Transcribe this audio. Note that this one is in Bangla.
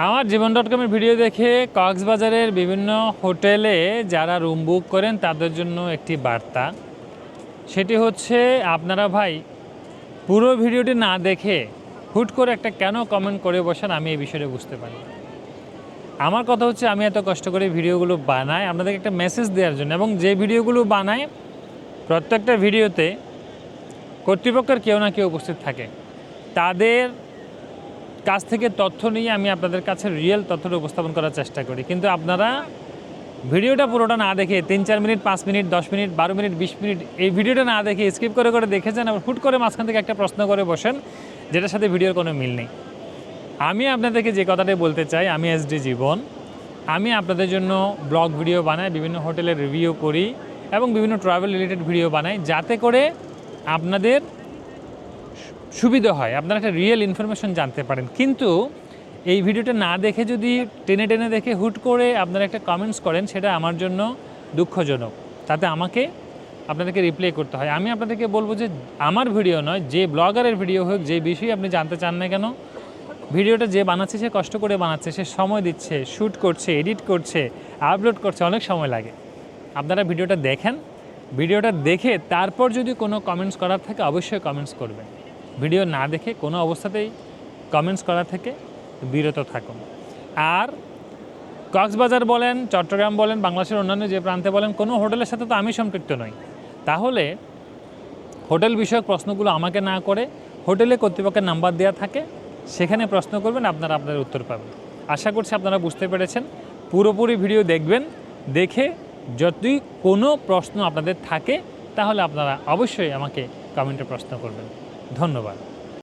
আমার জীবন ডট কমের ভিডিও দেখে কক্সবাজারের বিভিন্ন হোটেলে যারা রুম বুক করেন তাদের জন্য একটি বার্তা। সেটি হচ্ছে, আপনারা ভাই, পুরো ভিডিওটি না দেখে হুট করে একটা কেন কমেন্ট করে বসেন, আমি এই বিষয়টা বুঝতে পারি। আমার কথা হচ্ছে, আমি এত কষ্ট করে ভিডিওগুলো বানাই আপনাদেরকে একটা মেসেজ দেওয়ার জন্য এবং যে ভিডিওগুলো বানাই, প্রত্যেকটা ভিডিওতে কর্তৃপক্ষের কেউ না কেউ উপস্থিত থাকে। তাদের কাছ থেকে তথ্য নিয়ে আমি আপনাদের কাছে রিয়েল তথ্যটা উপস্থাপন করার চেষ্টা করি। কিন্তু আপনারা ভিডিওটা পুরোটা না দেখে তিন, চার মিনিট, পাঁচ মিনিট, দশ মিনিট, বারো মিনিট, বিশ মিনিট এই ভিডিওটা না দেখে স্কিপ করে করে দেখেছেন আবার হুট করে মাঝখান থেকে একটা প্রশ্ন করে বসেন, যেটার সাথে ভিডিওর কোনো মিল নেই। আমি আপনাদেরকে যে কথাটাই বলতে চাই, আমি এসডি জীবন, আমি আপনাদের জন্য ব্লগ ভিডিও বানাই, বিভিন্ন হোটেলের রিভিউ করি এবং বিভিন্ন ট্রাভেল রিলেটেড ভিডিও বানাই, যাতে করে আপনাদের সুবিধা হয়। আপনারা একটা রিয়েল ইনফরমেশন জানতে পারেন। কিন্তু এই ভিডিওটা না দেখে যদি টেনে টেনে দেখে হুট করে আপনারা একটা কমেন্টস করেন, সেটা আমার জন্য দুঃখজনক। তাতে আমাকে, আপনাদেরকে রিপ্লাই করতে হয়। আমি আপনাদেরকে বলব যে, আমার ভিডিও নয়, যে ব্লগারের ভিডিও হোক, যে বিষয়ে আপনি জানতে চান না কেন, ভিডিওটা যে বানাচ্ছে, সে কষ্ট করে বানাচ্ছে, সে সময় দিচ্ছে শ্যুট করছে এডিট করছে আপলোড করছে, অনেক সময় লাগে। আপনারা ভিডিওটা দেখেন। ভিডিওটা দেখে তারপর যদি কোনো কমেন্টস করার থাকে, অবশ্যই কমেন্টস করবেন। ভিডিও না দেখে কোনো অবস্থাতেই কমেন্টস করা থেকে বিরত থাকুন। আর কক্সবাজার বলেন, চট্টগ্রাম বলেন, বাংলাদেশের অন্যান্য যে প্রান্তে বলেন, কোনো হোটেলের সাথে তো আমি সম্পৃক্ত নই। তাহলে হোটেল বিষয়ক প্রশ্নগুলো আমাকে না করে হোটেলে কর্তৃপক্ষের নাম্বার দেওয়া থাকে, সেখানে প্রশ্ন করবেন, আপনারা আপনার উত্তর পাবেন। আশা করছি আপনারা বুঝতে পেরেছেন। পুরোপুরি ভিডিও দেখবেন, দেখে যদি কোনো প্রশ্ন আপনাদের থাকে, তাহলে আপনারা অবশ্যই আমাকে কমেন্টে প্রশ্ন করবেন। ধন্যবাদ।